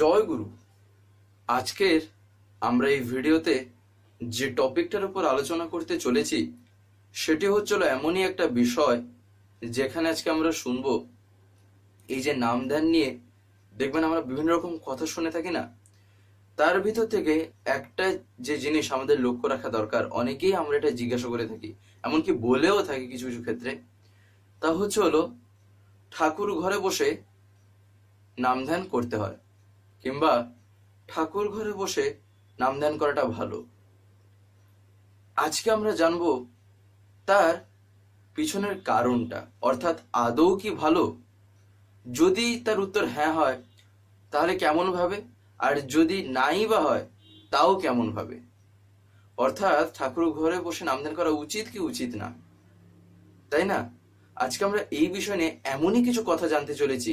জয় গুরু। আজকের আমরা এই ভিডিওতে যে টপিকটার উপর আলোচনা করতে চলেছি, সেটি হচ্ছিল এমনই একটা বিষয় যেখানে আজকে আমরা শুনব। এই যে নাম ধ্যান নিয়ে দেখবেন আমরা বিভিন্ন রকম কথা শুনে থাকি না, তার ভিতর থেকে একটা যে জিনিস আমাদের লক্ষ্য রাখা দরকার, অনেকেই আমরা এটা জিজ্ঞাসা করে থাকি, এমনকি বলেও থাকি কিছু কিছু ক্ষেত্রে। তা হচ্ছে হলো, ঠাকুর ঘরে বসে নাম ধ্যান করতে হয়। কিংবা ঠাকুর ঘরে বসে নাম ধ্যান করাটা ভালো। আজকে আমরা জানব তার পিছনের কারণটা, অর্থাৎ আদৌ কি ভালো? যদি তার উত্তর হ্যাঁ হয়, তাহলে কেমন ভাবে? আর যদি নাই বা হয়, তাও কেমন ভাবে? অর্থাৎ ঠাকুর ঘরে বসে নামদান করা উচিত কি উচিত না? তাই না? আজকে আমরা এই বিষয় নিয়ে এমনই কিছু কথা জানতে চলেছি,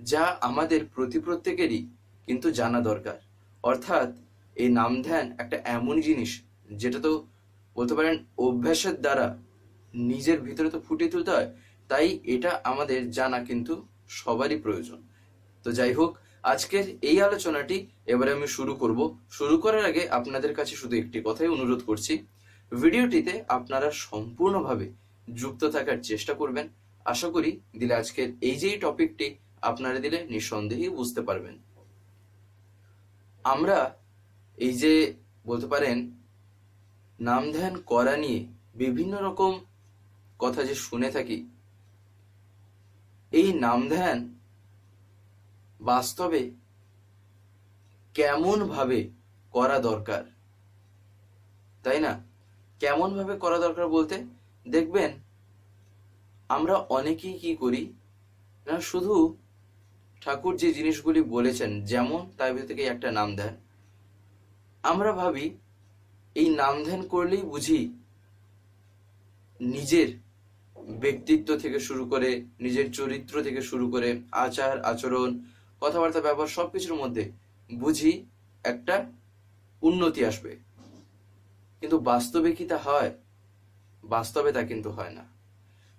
যা আমাদের প্রতি প্রত্যেকেরই কিন্তু জানা দরকার। অর্থাৎ এই নাম ধ্যান একটা এমনই জিনিস যেটা তো বলতে পারেন অভ্যাসের দ্বারা নিজের ভিতরে তো ফুটিয়ে তুলতে হয়, তাই এটা আমাদের জানা কিন্তু সবারই প্রয়োজন। তো যাই হোক, আজকের এই আলোচনাটি এবারে আমি শুরু করব। শুরু করার আগে আপনাদের কাছে শুধু একটি কথাই অনুরোধ করছি, ভিডিওটিতে আপনারা সম্পূর্ণভাবে যুক্ত থাকার চেষ্টা করবেন। আশা করি দিলে আজকের এই যে টপিকটি আপনারা দিলে নিঃসন্দেহেই বুঝতে পারবেন। আমরা এই যে বলতে পারেন নাম ধ্যান করা নিয়ে বিভিন্ন রকম কথা যে শুনে থাকি, এই নাম ধ্যান বাস্তবে কেমন ভাবে করা দরকার? তাই না? কেমন ভাবে করা দরকার বলতে দেখবেন আমরা অনেকেই কি করি, না শুধু ঠাকুর যে জিনিসগুলি বলেছেন, যেমন তার ভিতর থেকে একটা নাম ধ্যান আমরা ভাবি, এই নাম ধ্যান করলেই বুঝি নিজের ব্যক্তিত্ব থেকে শুরু করে, নিজের চরিত্র থেকে শুরু করে, আচার, আচরণ, কথাবার্তা, ব্যবহার সবকিছুর মধ্যে বুঝি একটা উন্নতি আসবে। কিন্তু বাস্তবে কি তা হয়? বাস্তবে তা কিন্তু হয় না।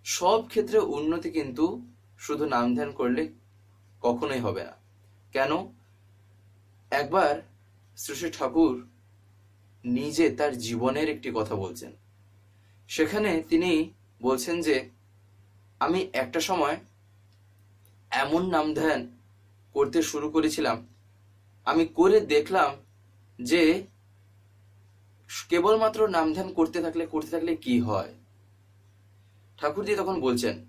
সব ক্ষেত্রে উন্নতি কিন্তু শুধু নাম ধ্যান করলে কখনোই হবে না। কেন? একবার শ্রী ঠাকুর নিজে তার জীবনের একটি কথা বলছেন। সেখানে তিনি বলছেন যে, আমি একটা সময় এমন নাম ধ্যান করতে শুরু করেছিলাম। আমি করে দেখলাম যে, কেবলমাত্র নাম ধ্যান করতে থাকলে করতে থাকলে কি হয়? ঠাকুরজি তখন বলছেন,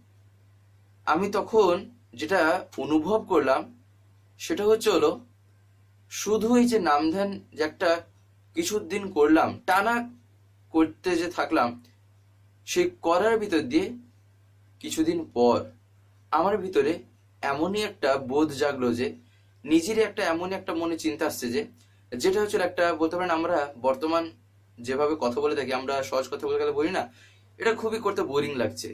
আমি তখন যেটা অনুভব করলাম, সেটা হচ্ছে হলো শুধু এই যে নাম ধ্যান যে একটা কিছুদিন করলাম, টানা করতে যে থাকলাম, সেই করার ভিতর দিয়ে কিছুদিন পর আমার ভিতরে এমনই একটা বোধ জাগলো যে, নিজেরই একটা এমনই একটা মনে চিন্তা আসছে যে, যেটা হচ্ছে একটা বলতে পারেন আমরা বর্তমান যেভাবে কথা বলে থাকি, আমরা সহজ কথা বলে গেলে বলি না, এটা খুবই করতে বোরিং লাগছে।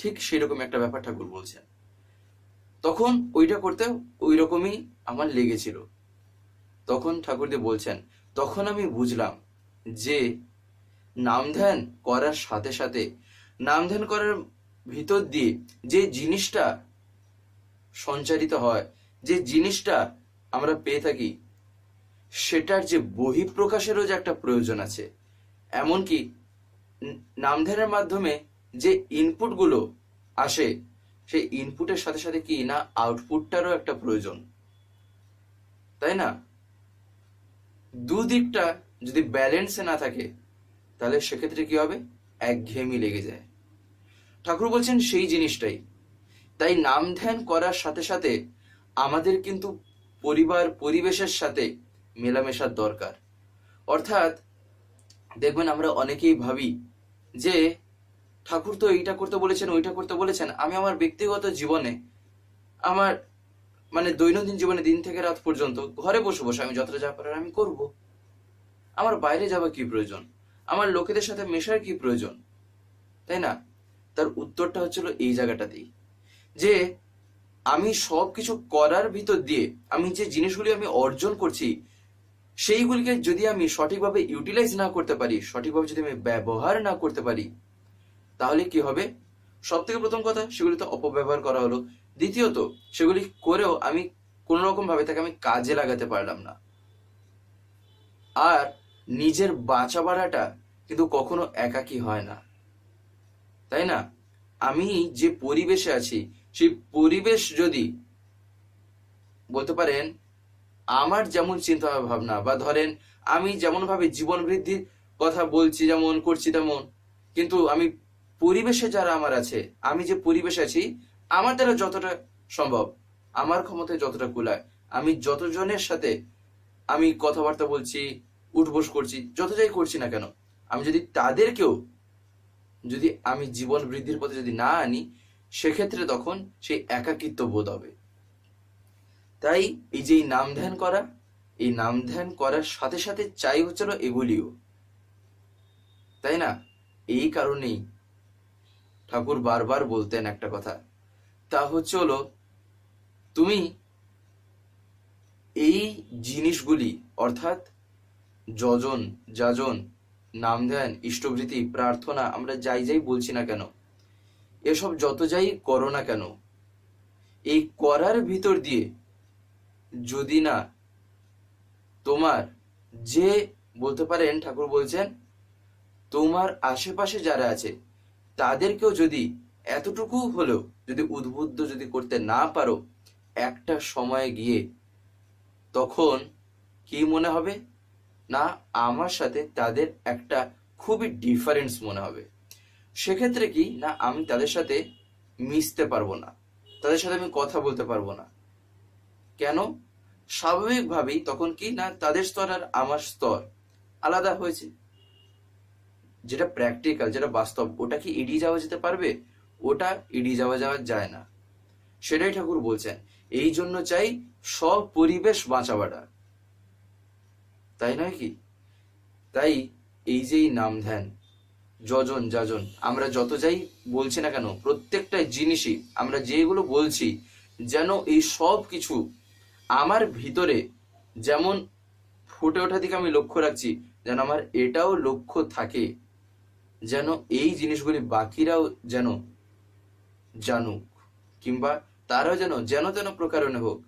ঠিক সেরকম একটা ব্যাপার ঠাকুর বলছেন। তখন ওইটা করতে ওই রকমই আমার লেগেছিল। তখন ঠাকুরদেব বলছেন, তখন আমি বুঝলাম যে নাম ধ্যান করার সাথে সাথে, নাম ধ্যান করার ভিতর দিয়ে যে জিনিসটা সঞ্চারিত হয়, যে জিনিসটা আমরা পেয়ে থাকি, সেটার যে বহিঃপ্রকাশেরও যে একটা প্রয়োজন আছে, এমনকি নাম ধ্যানের মাধ্যমে যে ইনপুটগুলো আসে সেই ইনপুটের সাথে সাথে কি না আউটপুটটারও একটা প্রয়োজন। তাই না? দুদিকটা যদি ব্যালেন্সে না থাকে, তাহলে সেক্ষেত্রে কি হবে? একঘেয়েমি লেগে যায়। ঠাকুর বলছেন সেই জিনিসটাই। তাই নাম ধ্যান করার সাথে সাথে আমাদের কিন্তু পরিবার, পরিবেশের সাথে মেলামেশার দরকার। অর্থাৎ দেখবেন আমরা অনেকেই ভাবি যে ঠাকুর তো এইটা করতে বলেছেন, ওইটা করতে বলেছেন। আমি আমার ব্যক্তিগত জীবনে, আমার মানে দৈনন্দিন জীবনে দিন থেকে রাত পর্যন্ত ঘরে বসে বসে আমি যতটা যা পারার আমি করব। আমার বাইরে যাওয়া কি প্রয়োজন? আমার লোকেদের সাথে মেশার কি প্রয়োজন? তাই না? তার উত্তরটা হচ্ছিল এই জায়গাটাতেই। যে আমি সব কিছু করার ভিতর দিয়ে আমি যে জিনিসগুলি আমি অর্জন করছি, সেইগুলিকে যদি আমি সঠিকভাবে ইউটিলাইজ না করতে পারি, সঠিকভাবে যদি আমি ব্যবহার না করতে পারি তাহলে কি হবে? সব থেকে প্রথম কথা সেগুলি তো অপব্যবহার করা হলো। দ্বিতীয়ত, সেগুলি করেও আমি কোনো রকম ভাবে তাকে আমি কাজে লাগাতে পারলাম না। আর নিজের বাঁচা বাড়াটা কিন্তু কখনো একাকী হয় না। তাই না? আমি যে পরিবেশে আছি, সেই পরিবেশ যদি বলতে পারেন, আমার যেমন চিন্তা ভাবনা, বা ধরেন আমি যেমন ভাবে জীবন বৃদ্ধির কথা বলছি, যেমন করছি তেমন, কিন্তু আমি পরিবেশে যারা আমার আছে, আমি যে পরিবেশে আছি, আমার দ্বারা যতটা সম্ভব, আমার ক্ষমতায় যতটা কুলায় আমি যতজনের সাথে আমি কথাবার্তা বলছি, উঠবোস করছি, যত যাই করছি না কেন, আমি যদি তাদেরকেও, যদি আমি জীবন বৃদ্ধির পথে যদি না আনি, সেক্ষেত্রে তখন সেই একাকিত্ব বোধ হবে। তাই এই যে নাম ধ্যান করা, এই নাম ধ্যান করার সাথে সাথে চাই হচ্ছিল এগুলিও। তাই না? এই কারণেই ঠাকুর বারবার বলতেন একটা কথা। তা হচ্ছে হলো, তুমি এই জিনিসগুলি, অর্থাৎ যজন, যাজন, নাম ধ্যান ইষ্টভৃতি প্রার্থনা, আমরা যাই যাই বলছি না কেন, এসব যত যাই করো না কেন, এই করার ভিতর দিয়ে যদি না তোমার যে, বলতে পারেন, ঠাকুর বলছেন, তোমার আশেপাশে যারা আছে তাদেরকেও যদি এতটুকু হলেও যদি উদ্বুদ্ধ যদি করতে না পারো একটা সময়ে গিয়ে, তখন কি মনে হবে? না, আমার সাথে তাদের একটা খুবই ডিফারেন্স মনে হবে। সেক্ষেত্রে কি? না, আমি তাদের সাথে মিশতে পারব না। তাদের সাথে আমি কথা বলতে পারব না। কেন? স্বাভাবিকভাবেই তখন কি? না, তাদের স্তর আর আমার স্তর আলাদা হয়েছে। যেটা প্র্যাকটিক্যাল যেটা বাস্তব, ওটা কি এড়িয়ে যাওয়া যেতে পারবে? ওটা এড়িয়ে যাওয়া যাওয়া যায় না। সেটাই ঠাকুর বলছেন, এই জন্য চাই সব পরিবেশ বাঁচাবাটা। তাই নয় কি? তাই এই যে নাম ধ্যান, যজন যাজন, আমরা যত যাই বলছি না কেন প্রত্যেকটা জিনিসই আমরা যেগুলো বলছি, যেন এই সব কিছু আমার ভিতরে যেমন ফুটে ওঠা দিকে আমি লক্ষ্য রাখছি, যেন আমার এটাও লক্ষ্য থাকে। যেন এই জিনিসগুলি বাকিরাও যেন জানুক, কিংবা তারাও যেন যেন যেন প্রকারণে হোক,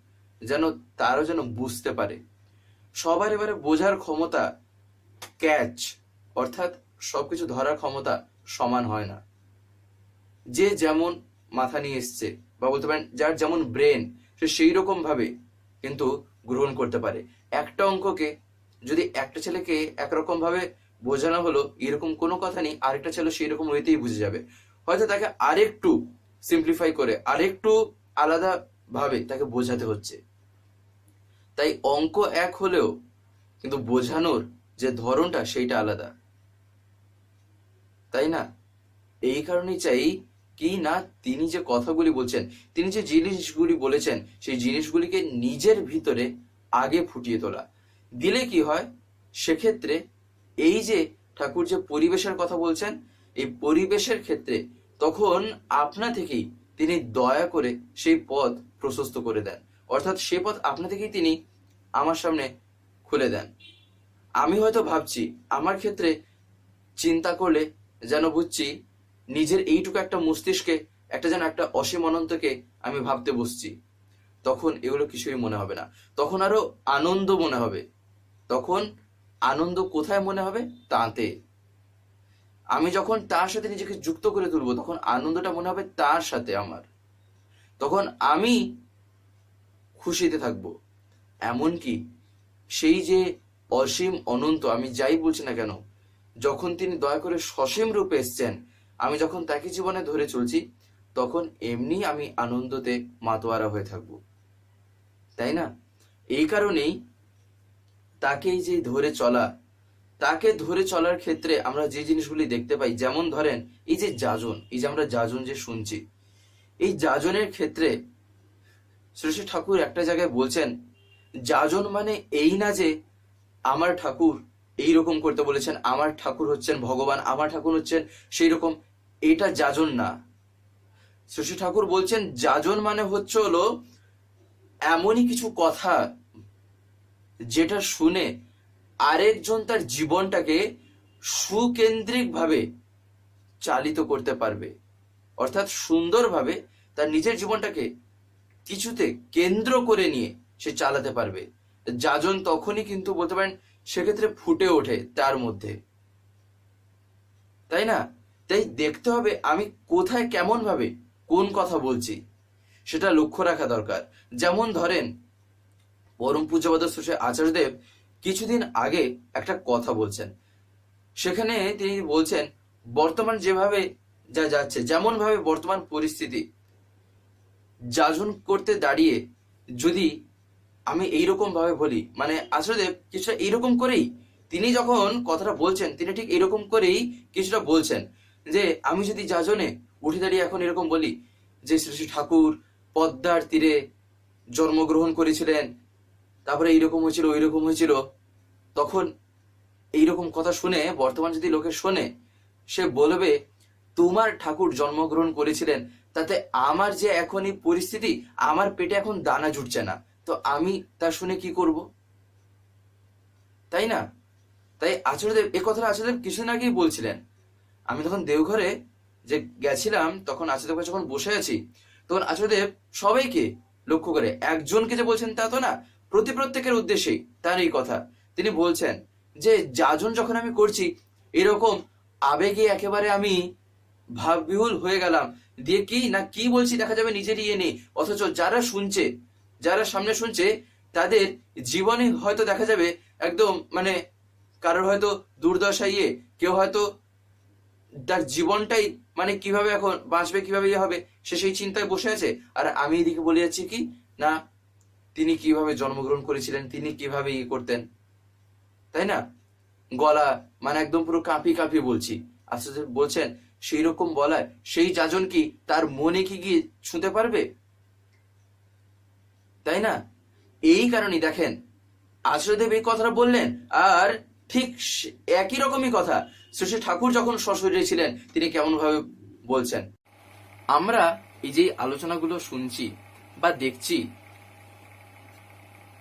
যেন তারাও যেন বুঝতে পারে। সবার এবারে বোঝার ক্ষমতা ক্যাচ, অর্থাৎ সবকিছু ধরার ক্ষমতা সমান হয় না। যে যেমন মাথা নিয়ে এসছে, বা বলতে পারেন, যার যেমন ব্রেন, সে সেই রকম ভাবে কিন্তু গ্রহণ করতে পারে। একটা অঙ্ককে যদি একটা ছেলেকে একরকম ভাবে বোঝানো হলো এরকম কোনো কথা নেই, আরেকটা ছেলে সেই রকম ওয়েতেই বুঝে যাবে। হয়তো তাকে আরেকটু সিম্পলিফাই করে, আরেকটু আলাদা ভাবে তাকে বোঝাতে হচ্ছে। তাই অঙ্ক এক হলেও কিন্তু বোঝানোর যে ধরনটা, সেইটা আলাদা। তাই না? এই কারণেই চাই কি না তিনি যে কথাগুলি বলছেন, তিনি যে জিনিসগুলি বলেছেন, সেই জিনিসগুলিকে নিজের ভিতরে আগে ফুটিয়ে তোলা। দিলে কি হয়? সেক্ষেত্রে এই যে ঠাকুর যে পরিবেশের কথা বলছেন, এই পরিবেশের ক্ষেত্রে তখন আপনা থেকেই তিনি দয়া করে সেই পথ প্রশস্ত করে দেন। অর্থাৎ সে পথ আপনা থেকেই তিনি আমার সামনে খুলে দেন। আমি হয়তো ভাবছি, আমার ক্ষেত্রে চিন্তা করলে যেন বুঝছি, নিজের এইটুকু একটা মস্তিষ্কে, একটা যেন একটা অসীম অনন্তকে আমি ভাবতে বসছি। তখন এগুলো কিছুই মনে হবে না। তখন আরও আনন্দ মনে হবে। তখন আনন্দ কোথায় মনে হবে? তাতে। আমি যখন তার সাথে নিজেকে যুক্ত করে তুলবো, তখন আনন্দটা মনে হবে তার সাথে আমার। তখন আমি খুশিতে থাকব। এমনকি সেই যে অসীম অনন্ত, আমি যাই বলছি না কেন, যখন তিনি দয়া করে সসীম রূপে এসছেন, আমি যখন তাকে জীবনে ধরে চলছি, তখন এমনি আমি আনন্দতে মাতোয়ারা হয়ে থাকব। তাই না? এই কারণেই তাকে এই যে ধরে চলা, তাকে ধরে চলার ক্ষেত্রে আমরা যে জিনিসগুলি দেখতে পাই, যেমন ধরেন এই যে যাজন, এই যে আমরা যাজন যে শুনছি, এই যাজনের ক্ষেত্রে শ্রী ঠাকুর একটা জায়গায় বলছেন, যাজন মানে এই না যে আমার ঠাকুর এই রকম করতে বলেছেন, আমার ঠাকুর হচ্ছেন ভগবান, আমার ঠাকুর হচ্ছেন সেই রকম এটা যাজন না। শ্রী ঠাকুর বলছেন, যাজন মানে হচ্ছে হলো এমনই কিছু কথা যেটা শুনে আরেকজন তার জীবনটাকে সুকেন্দ্রিক ভাবে চালিত করতে পারবে। অর্থাৎ সুন্দরভাবে তার নিজের জীবনটাকে কিছুতে কেন্দ্র করে নিয়ে সে চালাতে পারবে। যাজন তখনই কিন্তু বলতে পারেন সেক্ষেত্রে ফুটে ওঠে তার মধ্যে। তাই না? তাই দেখতে হবে আমি কোথায় কেমন ভাবে কোন কথা বলছি। সেটা লক্ষ্য রাখা দরকার। যেমন ধরেন পরম পূজ্যবাদ শ্রী আচার্যদেব কিছুদিন আগে একটা কথা বলছেন। সেখানে তিনি বলছেন, বর্তমান যেভাবে যা যাচ্ছে যেমন ভাবে বর্তমান পরিস্থিতি, যাজন করতে দাঁড়িয়ে যদি আমি এইরকম ভাবে বলি মানে আচার্যদেব কিছুটা এইরকম করেই তিনি যখন কথাটা বলছেন, তিনি ঠিক এরকম করেই কিছুটা বলছেন যে, আমি যদি যাজনে উঠে দাঁড়িয়ে এখন এরকম বলি যে, শ্রী শ্রী ঠাকুর পদ্মার তীরে জন্মগ্রহণ করেছিলেন তারপরে এইরকম হয়েছিল, ওইরকম হয়েছিল। তখন এইরকম কথা শুনে, বর্তমান যদি লোকে শোনে, সে বলবে, তোমার ঠাকুর জন্মগ্রহণ করেছিলেন, তাতে আমার যে এখনই পরিস্থিতি, আমার পেটে এখন দানা জুটছে না। তো আমি তা শুনে কি করব? তাই না? তাই আচার্যদেব, এ কথাটা আচার্যদেব কিছুদিন আগেই বলছিলেন। আমি তখন দেওঘরে যে গেছিলাম, তখন আচার্যদেব কাছে যখন বসে আছি, তখন আচার্যদেব সবাইকে লক্ষ্য করে, একজনকে যে বলছেন তা তো না প্রতি প্রত্যেকের উদ্দেশ্যেই তার এই কথা। তিনি বলছেন যে, যাজন যখন আমি করছি, এরকম আবেগে একেবারে আমি ভাববিহুল হয়ে গেলাম। দিয়ে কি না কি বলছি দেখা যাবে নিজের ইয়ে নেই। অথচ যারা শুনছে, যারা সামনে শুনছে, তাদের জীবনে হয়তো দেখা যাবে একদম মানে কারোর হয়তো দুর্দশা ইয়ে কেউ হয়তো তার জীবনটাই মানে কীভাবে এখন বাঁচবে, কীভাবে ইয়ে হবে, সে সেই চিন্তায় বসে আছে। আর আমি এদিকে বলে যাচ্ছি কি, না তিনি কীভাবে জন্মগ্রহণ করেছিলেন, তিনি কীভাবে ইয়ে করতেন, তাই না? গলা মানে একদম পুরো কাঁপি কাঁপি বলছি। আস্তে বলছেন সেই রকম বলায় সেই যাজন কি তার মনে কি গিয়ে ছুঁতে পারবে? তাই না? এই কারণেই দেখেন আশ্রয়দেব এই কথাটা বললেন, আর ঠিক একই রকমই কথা। শ্রী ঠাকুর যখন সশরীরে ছিলেন, তিনি কেমন ভাবে বলছেন, আমরা এই যে আলোচনাগুলো শুনছি বা দেখছি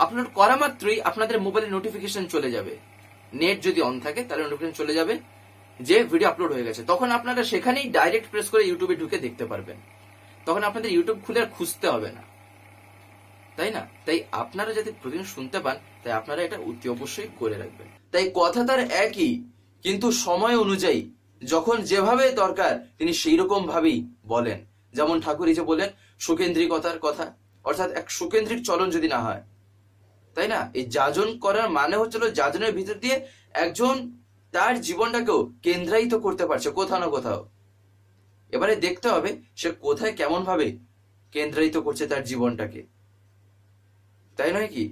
আপলোড করা মাত্রই আপনাদের মোবাইলে নোটিফিকেশন চলে যাবে। নেট যদি অন থাকে, তাহলে নোটিফিকেশন চলে যাবে। যে ভিডিও আপলোড হয়ে গেছে, তখন আপনারা সেখানেই ডাইরেক্ট প্রেস করে ইউটিউবে ঢুকে দেখতে পারবেন। তখন আপনাদের ইউটিউব খুলে আর খুঁজতে হবে না। তাই না? তাই আপনারা যদি প্রতিদিন শুনতে পান, তাই আপনারা এটা অতি অবশ্যই করে রাখবেন। তাই কথা তার একই, কিন্তু সময় অনুযায়ী, যখন যেভাবে দরকার, তিনি সেই রকম ভাবেই বলেন। যেমন ঠাকুর এই যে বলেন সুকেন্দ্রিকতার কথা। অর্থাৎ এক সুকেন্দ্রিক চলন যদি না হয় তাই না? এই যাজন করার মানে হচ্ছিল যাজনের ভিতর দিয়ে একজন তার জীবনটাকেও কেন্দ্রায়িত করতে পারছে, কোথাও না কোথাও। এবারে দেখতে হবে সে কোথায় কেমন ভাবে কেন্দ্রায়িত করছে তার জীবনটাকে। তাই নয় কি?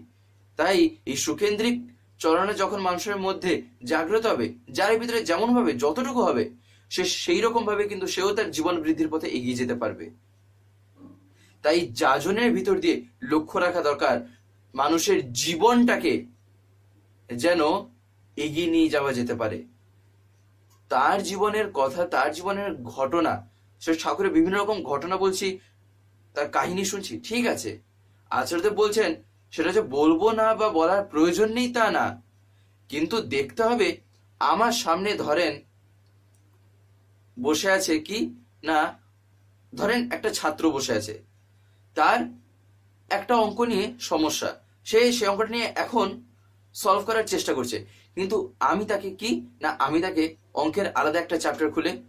তাই এই সুকেন্দ্রিক চলনে যখন মানুষের মধ্যে জাগ্রত হবে, যার ভিতরে যেমন ভাবে যতটুকু হবে, সে সেই রকম ভাবে কিন্তু সেও তার জীবন বৃদ্ধির পথে এগিয়ে যেতে পারবে। তাই যাজনের ভিতর দিয়ে লক্ষ্য রাখা দরকার মানুষের জীবনটাকে যেন এগিয়ে নিয়ে যাওয়া যেতে পারে। তার জীবনের কথা, তার জীবনের ঘটনা, সে ঠাকুরের বিভিন্ন রকম ঘটনা বলছি, তার কাহিনী শুনছি, ঠিক আছে। আচার্যদেব বলছেন, সেটা যে বলব না বা বলার প্রয়োজন নেই তা না, কিন্তু দেখতে হবে আমার সামনে ধরেন, বসে আছে কি? না, ধরেন একটা ছাত্র বসে আছে। তার একটা অঙ্ক নিয়ে সমস্যা। সে সে অঙ্কটা নিয়ে এখন সলভ করার চেষ্টা করছে। কিন্তু আমি তাকে কি, না আমি তাকে অঙ্কের আলাদা একটা চ্যাপ্টার খুলে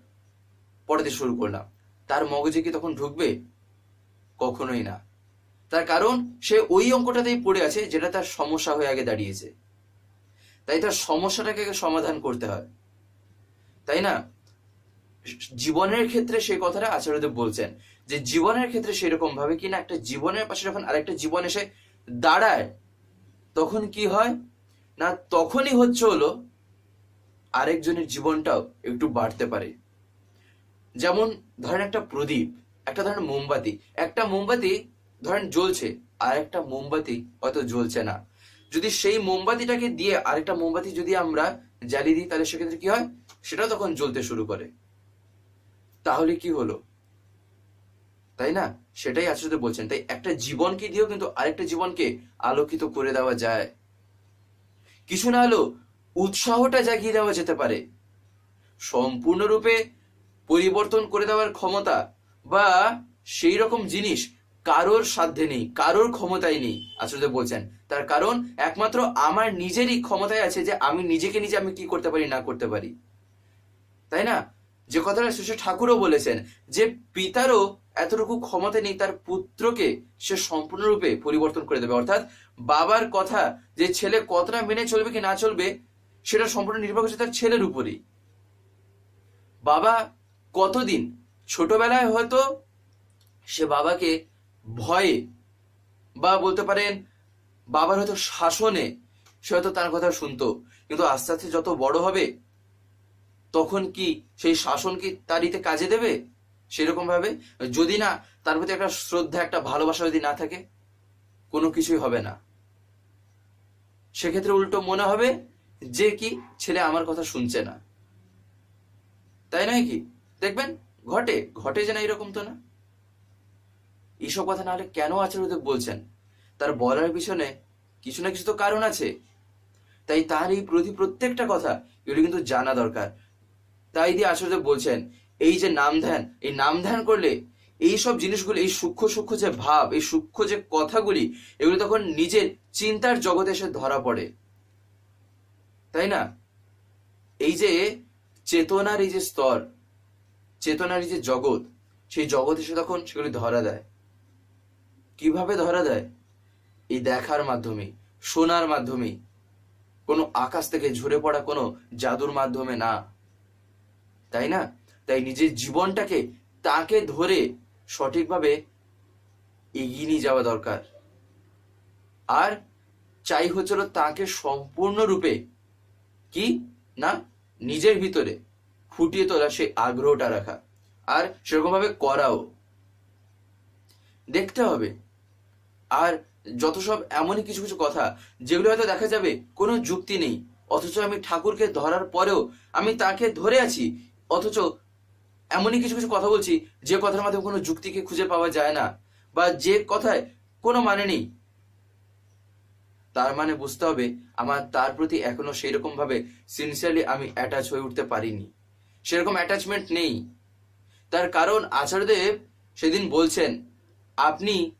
পড়াতে শুরু করলাম। তার মগজে কি তখন ঢুকবে? কখনোই না। তার কারণ, সে ওই অঙ্কটাতেই পড়ে আছে যেটা তার সমস্যা হয়ে আগে দাঁড়িয়েছে। তাই তার সমস্যাটাকে সমাধান করতে হয়। তাই না? জীবনের ক্ষেত্রে সেই কথাটা আচার্যদেব বলছেন যে জীবনের ক্ষেত্রে সেরকম ভাবে কিনা একটা জীবনের পাশে যখন আরেকটা জীবন এসে দাঁড়ায়, তখন কি হয়? না, তখনই হচ্ছে হলো আরেকজনের জীবনটাও একটু বাড়তে পারে। যেমন ধরেন একটা প্রদীপ, একটা ধরেন মোমবাতি, একটা মোমবাতি ধরেন জ্বলছে আর একটা মোমবাতি হয়তো জ্বলছে না। যদি সেই মোমবাতিটাকে দিয়ে আরেকটা মোমবাতি যদি আমরা জ্বালিয়ে দিই, তাহলে সেক্ষেত্রে কি হয়? সেটা তখন জ্বলতে শুরু করে। তাহলে কি হলো? তাই না? সেটাই আচার্য বলছেন। তাই একটা জীবনকে দিয়েও কিন্তু আরেকটা জীবনকে আলোকিত করে দেওয়া যায়। কিছু না হলেও উৎসাহটা জাগিয়ে দেওয়া যেতে পারে। সম্পূর্ণরূপে পরিবর্তন করে দেওয়ার ক্ষমতা বা সেই রকম জিনিস কারোর সাধ্যে নেই, কারোর ক্ষমতায় নেই, আচার্য বলছেন। তার কারণ একমাত্র আমার নিজেরই ক্ষমতায় আছে যে আমি নিজেকে নিজে আমি কি করতে পারি, না করতে পারি। তাই না? যে কথাটা শ্রী ঠাকুরও বলেছেন, যে পিতারও এতটুকু ক্ষমতা নেই, তার পুত্রকে সে সম্পূর্ণরূপে পরিবর্তন করে দেবে। অর্থাৎ বাবার কথা, যে ছেলে কতটা মেনে চলবে কি না চলবে, সেটা সম্পূর্ণ নির্ভর করছে তার ছেলের উপরই। বাবা কতদিন? ছোটবেলায় হয়তো সে বাবাকে ভয়ে বা বলতে পারেন, বাবার হয়তো শাসনে সে হয়তো তার কথা শুনতো, কিন্তু আস্তে আস্তে যত বড় হবে তখন কি সেই শাসন কি তার কাজে দেবে? সেরকম ভাবে যদি না, তার প্রতি একটা শ্রদ্ধা, একটা ভালোবাসা যদি না থাকে, কোনো কিছুই হবে না। সেক্ষেত্রে উল্টো মনে হবে যে কি, ছেলে আমার কথা শুনছে না। তাই নয় কি? দেখবেন, ঘটে ঘটে যে না এরকম তো না। এইসব কথা না হলে কেন আচার্যদেব বলছেন? তার বলার পিছনে কিছু না কিছু তো কারণ আছে। তাই তার এই প্রতি প্রত্যেকটা কথা এগুলো কিন্তু জানা দরকার। তাই দিয়ে আচার্যদেব বলছেন, এই যে নাম ধ্যান, এই নাম ধ্যান করলে এই সব জিনিসগুলো, এই সূক্ষ্ম সূক্ষ্ম যে ভাব, এই সূক্ষ্ম যে কথাগুলি, এগুলো তখন নিজের চিন্তার জগতে এসে ধরা পড়ে। তাই না? এই যে চেতনার এই যে স্তর, চেতনার এই যে জগৎ, সেই জগৎ এসে তখন সেগুলি ধরা দেয়। কীভাবে ধরা দেয়? এই দেখার মাধ্যমে, শোনার মাধ্যমে। কোনো আকাশ থেকে ঝরে পড়া কোনো জাদুর মাধ্যমে না। তাই না? তাই নিজের জীবনটাকে তাকে ধরে সঠিকভাবে এগিয়ে নিয়ে যাওয়া দরকার। আর চাই হচ্ছিল তাকে সম্পূর্ণরূপে কি? না, নিজের ভিতরে ফুটিয়ে তোলা সেই আগ্রহটা রাখা। আর সেরকম ভাবে করাও। দেখতে হবে। আর যত সব এমনই কিছু কিছু কথা, যেগুলো হয়তো দেখা যাবে কোনো যুক্তি নেই, অথচ আমি ঠাকুরকে ধরার পরেও আমি তাকে ধরে আছি অথচ এমনই কিছু কিছু কথা বলছি যে কথার মাধ্যমে কোনো যুক্তিকে খুঁজে পাওয়া যায় না বা যে কথায় কোনো মানে নেই। তার মানে বুঝতে হবে আমার তার প্রতি এখনও সেই রকম ভাবে সিনসিয়ারলি আমি অ্যাটাচ হয়ে উঠতে পারিনি। সেরকম অ্যাটাচমেন্ট নেই। তার কারণ আচার্যদেব সেদিন বলছেন, আপনি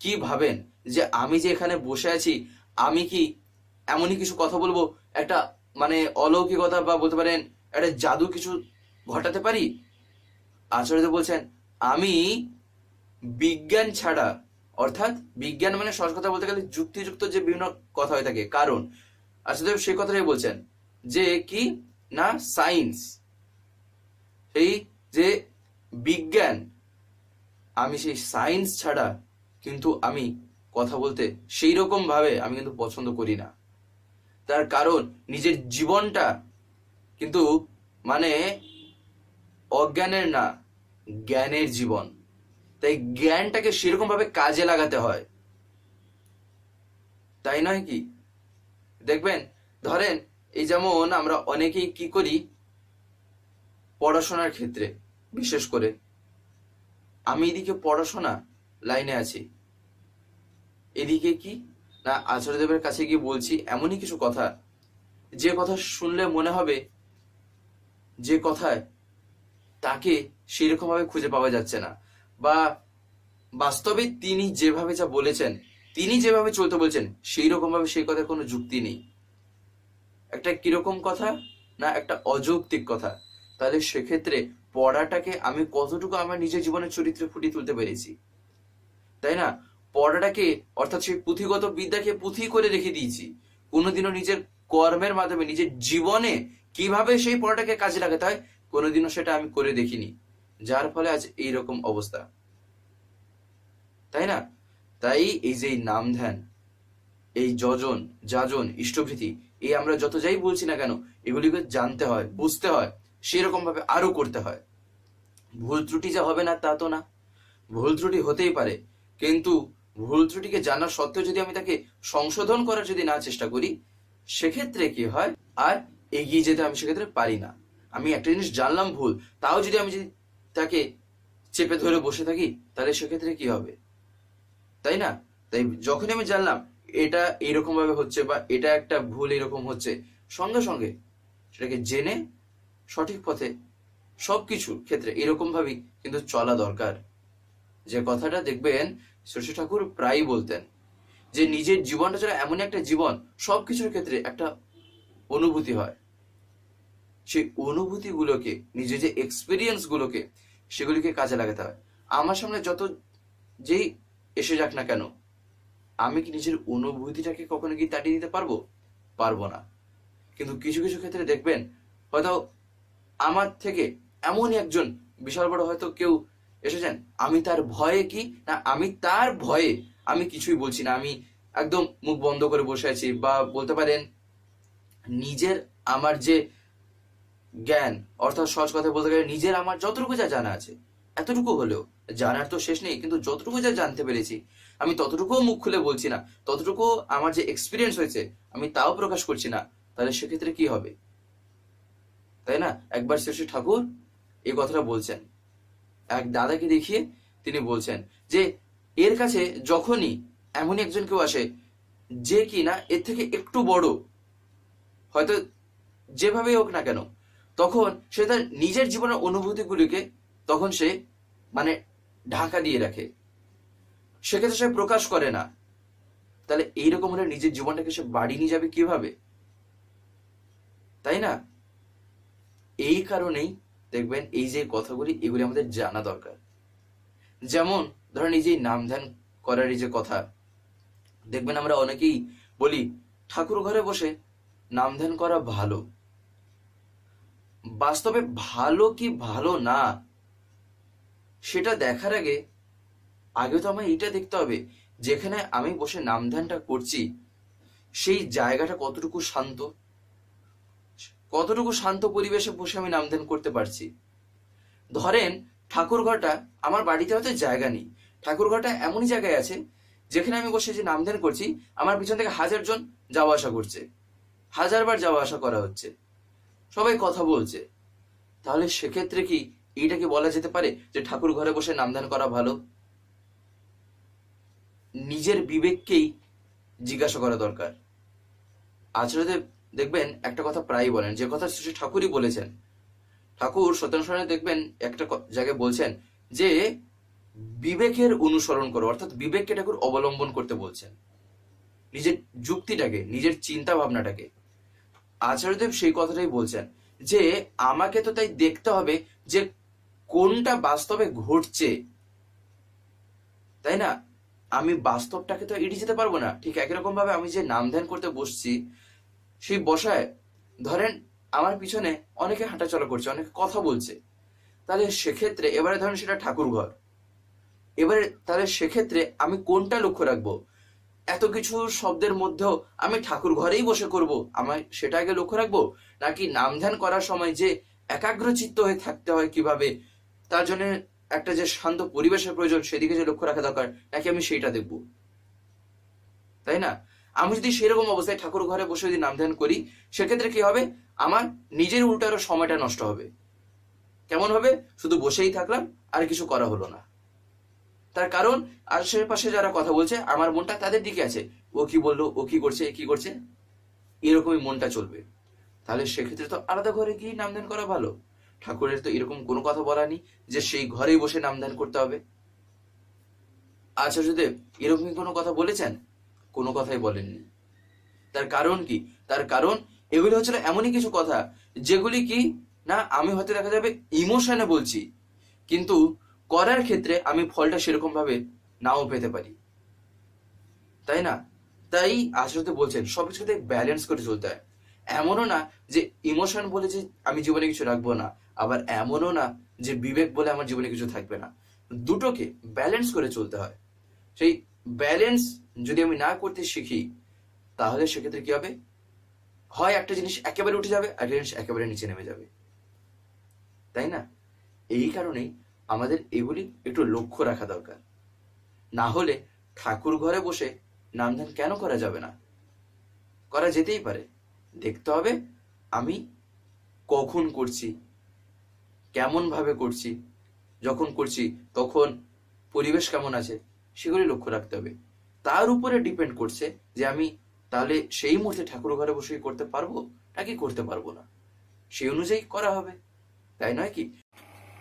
কি ভাবেন যে আমি যে এখানে বসে আছি, আমি কি এমনই কিছু কথা বলব? একটা মানে অলৌকিকতা বা বলতে পারেন একটা জাদু কিছু ঘটাতে পারি? আচার্য বলছেন, আমি বিজ্ঞান ছাড়া, অর্থাৎ বিজ্ঞান মানে সহজ কথা বলতে গেলে যুক্তিযুক্ত যে বিভিন্ন কথা হয়ে থাকে। কারণ আচার্য সেই কথাটাই বলছেন যে কি? না সায়েন্স সেই যে বিজ্ঞান, আমি সেই সায়েন্স ছাড়া কিন্তু আমি কথা বলতে সেই রকম ভাবে আমি কিন্তু পছন্দ করি না। তার কারণ নিজের জীবনটা কিন্তু মানে অজ্ঞানের না, জ্ঞানের জীবন। তাই জ্ঞানটাকে সেরকম ভাবে কাজে লাগাতে হয়। তাই নয় কি? দেখবেন, ধরেন এই যেমন আমরা অনেকেই কি করি? পড়াশোনার ক্ষেত্রে, বিশেষ করে। আমি এদিকে পড়াশোনা লাইনে আছি। এদিকে কি? না, আচার্যদেবের কাছে গিয়ে বলছি, এমনই কিছু কথা। যে কথা শুনলে মনে হবে যে কথায় তাকে সেরকম ভাবে খুঁজে পাওয়া যাচ্ছে না। বা বাস্তবে তিনি যেভাবে যা বলেছেন, তিনি যেভাবে চলতে বলছেন সেই রকম ভাবে সেই কথার কোনো যুক্তি নেই। একটা কীরকম কথা না একটা অযৌক্তিক কথা? তাহলে সেক্ষেত্রে পড়াটাকে আমি কতটুকু আমার নিজের জীবনের চরিত্রে ফুটিয়ে তুলতে পেরেছি? তাই না? পড়াটাকে অর্থাৎ সেই পুঁথিগত বিদ্যাকে পুঁথি করে রেখে দিয়েছি। কোনোদিনও নিজের কর্মের মাধ্যমে, নিজের জীবনে কীভাবে সেই পড়াটাকে কাজে লাগাতে হয়, কোনোদিনও সেটা আমি করে দেখিনি। যার ফলে আজ এইরকম অবস্থা। তাই না? তাই এই যে নাম ধ্যান, এই যজন, যাজন, ইষ্টভৃতি, এই আমরা যত যাই বলছি না কেন, এগুলিকে জানতে হয়, বুঝতে হয় সেরকম ভাবে আরও করতে হয়। ভুল ত্রুটি যা হবে না, তা তো না। ভুল ত্রুটি হতেই পারে, কিন্তু ভুল ত্রুটিকে জানার সত্ত্বেও যদি আমি তাকে সংশোধন করার যদি না চেষ্টা করি, সেক্ষেত্রে কি হয়? আর এগিয়ে যেতে আমি সেক্ষেত্রে পারি না। আমি একটা জিনিস জানলাম ভুল, তাও যদি আমি যদি তাকে চেপে ধরে বসে থাকি, তাহলে সেক্ষেত্রে কি হবে? তাই না? তাই যখনই আমি জানলাম, এটা এরকম ভাবে হচ্ছে বা এটা একটা ভুল এরকম হচ্ছে, সঙ্গে সঙ্গে সেটাকে জেনে, সঠিক পথে সবকিছুর ক্ষেত্রে এরকম ভাবেই কিন্তু চলা দরকার। যে কথাটা দেখবেন শশী ঠাকুর প্রায়ই বলতেন যে, নিজের জীবনটা ছাড়া এমন একটা জীবন, সবকিছুর ক্ষেত্রে একটা অনুভূতি হয়। সেই অনুভূতিগুলোকে, নিজের যে এক্সপিরিয়েন্স গুলোকে সেগুলিকে কাজে লাগাতে হয়। আমার সামনে যত যেই এসে যাক না কেন, আমি কি নিজের অনুভূতিটাকে কখনো কি তাড়িয়ে দিতে পারব? পারব না। কিন্তু কিছু কিছু ক্ষেত্রে দেখবেন, হয়তো আমার থেকে এমনই একজন বিশাল বড় হয়তো কেউ এসেছেন, আমি তার ভয়ে কি? না, আমি তার ভয়ে আমি কিছুই বলছি না। আমি একদম মুখ বন্ধ করে বসে আছি বা বলতে পারেন, নিজের আমার যে জ্ঞান, অর্থাৎ সহজ কথা বলতে গেলে নিজের আমার যতটুকু যা জানা আছে, এতটুকু হলেও। জানার তো শেষ নেই, কিন্তু যতটুকু যা জানতে পেরেছি, আমি ততটুকুও মুখ খুলে বলছি না ততটুকু আমার যে এক্সপিরিয়েন্স হয়েছে, আমি তাও প্রকাশ করছি না, তাহলে সেক্ষেত্রে কি হবে? তাই না? একবার শ্রী ঠাকুর এই কথাটা বলছেন। এক দাদাকে দেখিয়ে তিনি বলছেন যে, এর কাছে যখনই এমনই একজন কেউ আসে, যে কি না এর থেকে একটু বড়, হয়তো যেভাবেই হোক না কেন তখন সে তার নিজের জীবনের অনুভূতিগুলিকে তখন সে মানে ঢাকা দিয়ে রাখে। সেক্ষেত্রে সে প্রকাশ করে না। তাহলে এইরকম হলে নিজের জীবনটাকে সে বাড়ি নিয়ে যাবে কীভাবে? তাই না? এই কারণেই দেখবেন এই যে কথাগুলি, এগুলি আমাদের জানা দরকার। যেমন ধরেন এই যে নাম ধ্যান করার এই যে কথা, দেখবেন আমরা অনেকেই বলি, ঠাকুর ঘরে বসে নাম ধ্যান করা ভালো। বাস্তবে ভালো কি ভালো না, সেটা দেখার আগে আগে তো আমায় এইটা দেখতে হবে, যেখানে আমি বসে নাম ধ্যানটা করছি, সেই জায়গাটা কতটুকু শান্ত কতটুকু শান্ত পরিবেশে বসে আমি নাম ধ্যান করতে পারছি। ধরেন ঠাকুর ঘরটা আমার বাড়িতে হয়তো জায়গা নেই ঠাকুর ঘরটা এমনই জায়গায় আছে, যেখানে আমি বসে যে নাম ধ্যান করছি, আমার পিছন থেকে হাজার জন যাওয়া আসা করছে, হাজারবার যাওয়া আসা করা হচ্ছে। সবাই কথা বলছে। তাহলে সেক্ষেত্রে কি এইটাকে বলা যেতে পারে যে ঠাকুর ঘরে বসে নামদান করা ভালো? নিজের বিবেককেই জিজ্ঞাসা করা দরকার। আচার্যদেব দেখবেন একটা কথা প্রায়ই বলেন, যে কথা শ্রী ঠাকুরই বলেছেন। ঠাকুর সত্যনারায়ণ দেখবেন একটা জায়গায় বলছেন যে বিবেকের অনুসরণ করো, অর্থাৎ বিবেককে ঠাকুর অবলম্বন করতে বলছেন। নিজের যুক্তিটাকে, নিজের চিন্তা ভাবনাটাকে আচার্যদেব সেই কথাটাই বলছেন, যে আমাকে তো তাই দেখতে হবে যে কোনটা বাস্তবে ঘটছে। তাই না? আমি বাস্তবটাকে তো এড়িয়ে যেতে পারব না। ঠিক একই রকম ভাবে আমি যে নাম ধ্যান করতে বসছি, সেই বসায় ধরেন আমার পিছনে অনেকে হাঁটাচলা করছে, অনেকে কথা বলছে। তাহলে সেক্ষেত্রে, এবারে ধরেন সেটা ঠাকুর ঘর এবারে তাহলে সেক্ষেত্রে আমি কোনটা লক্ষ্য রাখব? এত কিছু শব্দের মধ্যেও আমি ঠাকুর ঘরেই বসে করব। আমার সেটা আগে লক্ষ্য রাখব? নাকি নাম ধ্যান করার সময় যে একাগ্র চিত্ত হয়ে থাকতে হয় কীভাবে, তার জন্য একটা যে শান্ত পরিবেশের প্রয়োজন সেদিকে যে লক্ষ্য রাখা দরকার, নাকি আমি সেইটা দেখব? তাই না? আমি যদি সেরকম অবস্থায় ঠাকুর ঘরে বসে যদি নাম ধ্যান করি, সেক্ষেত্রে কি হবে? আমার নিজের উল্টো আরও সময়টা নষ্ট হবে। কেমন হবে? শুধু বসেই থাকলাম, আর কিছু করা হলো না। তার কারণ আশেপাশে যারা কথা বলছে, আমার মনটা তাদের দিকে আছে। ও কি বলল, ও কি করছে কি করছে? এরকমই মনটা চলবে। তাহলে সেক্ষেত্রে তো আলাদা ঘরে গিয়ে নামদান করা ভালো। ঠাকুরের তো এরকম কোনো কথা বলা নেই যে সেই ঘরেই বসে নামদান করতে হবে। আচার্যদেব এরকমই কোনো কথা বলেছেন? কোনো কথাই বলেননি। তার কারণ কি? তার কারণ এগুলি হচ্ছিল এমনই কিছু কথা, যেগুলি কি, না, আমি হয়তো দেখা যাবে ইমোশনে বলছি, কিন্তু করার ক্ষেত্রে আমি ফলটা সেরকম ভাবে নাও পেতে পারি। তাই না? তাই আচরতে বলছেন সবকিছু সাথে ব্যালেন্স করে চলতে হয়। এমনও না যে ইমোশন বলে যে আমি জীবনে কিছু রাখব না, আবার এমনও না যে বিবেক বলে আমার জীবনে কিছু থাকবে না। দুটোকে ব্যালেন্স করে চলতে হয়। সেই ব্যালেন্স যদি আমি না করতে শিখি, তাহলে সেক্ষেত্রে কি হবে? হয় একটা জিনিস একেবারে উঠে যাবে, আর জিনিস একেবারে নিচে নেমে যাবে। তাই না? এই কারণেই আমাদের এগুলি একটু লক্ষ্য রাখা দরকার। না হলে ঠাকুর ঘরে বসে নামধান কেন করা যাবে না? করা যেতেই পারে। দেখতে হবে আমি কখন করছি কেমন ভাবে করছি, যখন করছি, তখন পরিবেশ কেমন আছে, সেগুলি লক্ষ্য রাখতে হবে। তার উপরে ডিপেন্ড করছে যে আমি তাহলে সেই মুহূর্তে ঠাকুর ঘরে বসে করতে পারব, নাকি করতে পারব না। সেই অনুযায়ী করা হবে। তাই নয় কি?